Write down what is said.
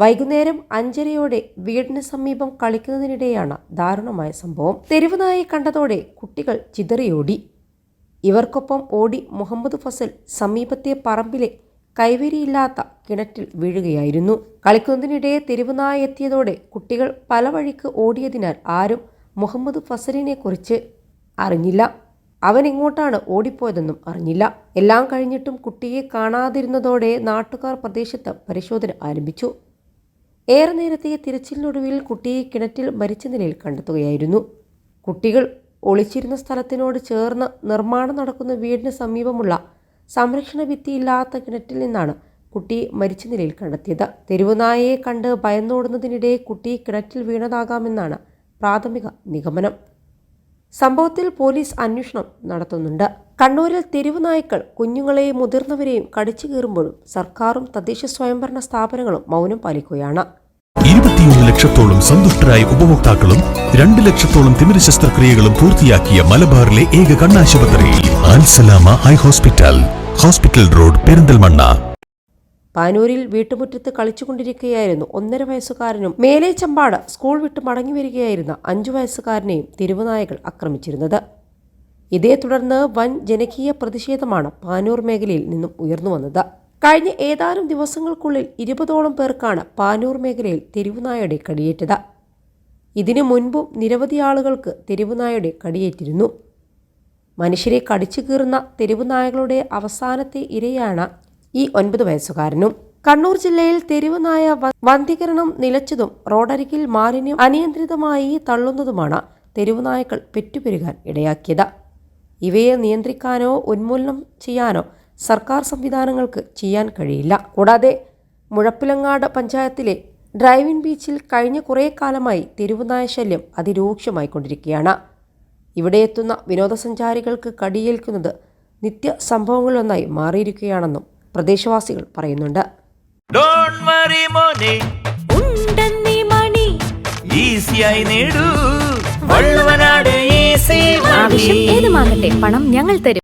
വൈകുന്നേരം അഞ്ചരയോടെ വീടിന് സമീപം കളിക്കുന്നതിനിടെയാണ് ദാരുണമായ സംഭവം. തെരുവുനായെ കണ്ടതോടെ കുട്ടികൾ ചിതറിയോടി. ഇവർക്കൊപ്പം ഓടി മുഹമ്മദ് ഫസൽ സമീപത്തെ പറമ്പിലെ കൈവരിയില്ലാത്ത കിണറ്റിൽ വീഴുകയായിരുന്നു. കളിക്കുന്നതിനിടെ തെരുവുനായ എത്തിയതോടെ കുട്ടികൾ പല വഴിക്ക് ഓടിയതിനാൽ ആരും മുഹമ്മദ് ഫസലിനെ കുറിച്ച് അറിഞ്ഞില്ല. അവൻ എങ്ങോട്ടാണ് ഓടിപ്പോയതെന്നും അറിഞ്ഞില്ല. എല്ലാം കഴിഞ്ഞിട്ടും കുട്ടിയെ കാണാതിരുന്നതോടെ നാട്ടുകാർ പ്രദേശത്ത് പരിശോധന ആരംഭിച്ചു. ഏറെ നേരത്തെ തിരച്ചിലിനൊടുവിൽ കുട്ടിയെ കിണറ്റിൽ മരിച്ച നിലയിൽ കണ്ടെത്തുകയായിരുന്നു. കുട്ടികൾ ഒളിച്ചിരുന്ന സ്ഥലത്തിനോട് ചേർന്ന് നിർമ്മാണം നടക്കുന്ന വീടിന് സമീപമുള്ള സംരക്ഷണ ഭിത്തിയില്ലാത്ത കിണറ്റിൽ നിന്നാണ് കുട്ടി മരിച്ച നിലയിൽ കണ്ടെത്തിയത്. തെരുവുനായയെ കണ്ട് ഭയന്നോടുന്നതിനിടെ കുട്ടി കിണറ്റിൽ വീണതാകാമെന്നാണ് പ്രാഥമിക നിഗമനം. സംഭവത്തിൽ പോലീസ് അന്വേഷണം നടത്തുന്നുണ്ട്. കണ്ണൂരിൽ തെരുവ് നായ്ക്കൾ കുഞ്ഞുങ്ങളെയും മുതിർന്നവരെയും കടിച്ചു കീറുമ്പോഴും സർക്കാരും തദ്ദേശ സ്വയംഭരണ സ്ഥാപനങ്ങളും മൗനം പാലിക്കുകയാണ്. ഇരുപത്തിയൊന്ന് ലക്ഷത്തോളം സന്തുഷ്ടരായ ഉപഭോക്താക്കളും രണ്ട് ലക്ഷത്തോളം തിമിര ശസ്ത്രക്രിയകളും പൂർത്തിയാക്കിയ മലബാറിലെ ഏക കണ്ണാശുപത്രി Al Salama eye hospital hospital road Perinthalmanna. പാനൂരിൽ വീട്ടുമുറ്റത്ത് കളിച്ചുകൊണ്ടിരിക്കുകയായിരുന്നു ഒന്നര വയസ്സുകാരനും മേലെ ചമ്പാട് സ്കൂൾ വിട്ട് മടങ്ങി വരികയായിരുന്ന അഞ്ചു വയസ്സുകാരനെയും തെരുവുനായകൾ ആക്രമിച്ചിരുന്നത്. ഇതേ തുടർന്ന് വൻ ജനകീയ പ്രതിഷേധമാണ് പാനൂർ മേഖലയിൽ നിന്നും ഉയർന്നു വന്നത്. കഴിഞ്ഞ ഏതാനും ദിവസങ്ങൾക്കുള്ളിൽ ഇരുപതോളം പേർക്കാണ് പാനൂർ മേഖലയിൽ തെരുവുനായയുടെ കടിയേറ്റത്. ഇതിനു മുൻപും നിരവധി ആളുകൾക്ക് തെരുവുനായയുടെ കടിയേറ്റിരുന്നു. മനുഷ്യരെ കടിച്ചു കീറുന്ന തെരുവുനായകളുടെ അവസാനത്തെ ഇരയാണ് ഈ ഒൻപത് വയസ്സുകാരനും. കണ്ണൂർ ജില്ലയിൽ തെരുവുനായ വന്ധീകരണം നിലച്ചതും റോഡരികിൽ മാലിന്യം അനിയന്ത്രിതമായി തള്ളുന്നതുമാണ് തെരുവുനായകൾ പെറ്റുപെരുകാൻ ഇടയാക്കിയത്. ഇവയെ നിയന്ത്രിക്കാനോ ഉന്മൂലനം ചെയ്യാനോ സർക്കാർ സംവിധാനങ്ങൾക്ക് ചെയ്യാൻ കഴിയില്ല. കൂടാതെ മുഴപ്പിലങ്ങാട് പഞ്ചായത്തിലെ ഡ്രൈവിൻ ബീച്ചിൽ കഴിഞ്ഞ കുറേ കാലമായി തെരുവുനായ ശല്യം അതിരൂക്ഷമായിക്കൊണ്ടിരിക്കുകയാണ്. ഇവിടെ എത്തുന്ന വിനോദസഞ്ചാരികൾക്ക് കടിയേൽക്കുന്നത് നിത്യ സംഭവങ്ങളിലൊന്നായി മാറിയിരിക്കുകയാണെന്നും പ്രദേശവാസികൾ പറയുന്നുണ്ട്. ഡോണ്ട് വറി മോനെ. ഉണ്ടെന്നീ മണി. ഈസിയായി നേടൂ. വള്ളുവനാട് ഈസി ആവശ്യം ഏതുമാകട്ടെ പണം ഞങ്ങൾ തരും.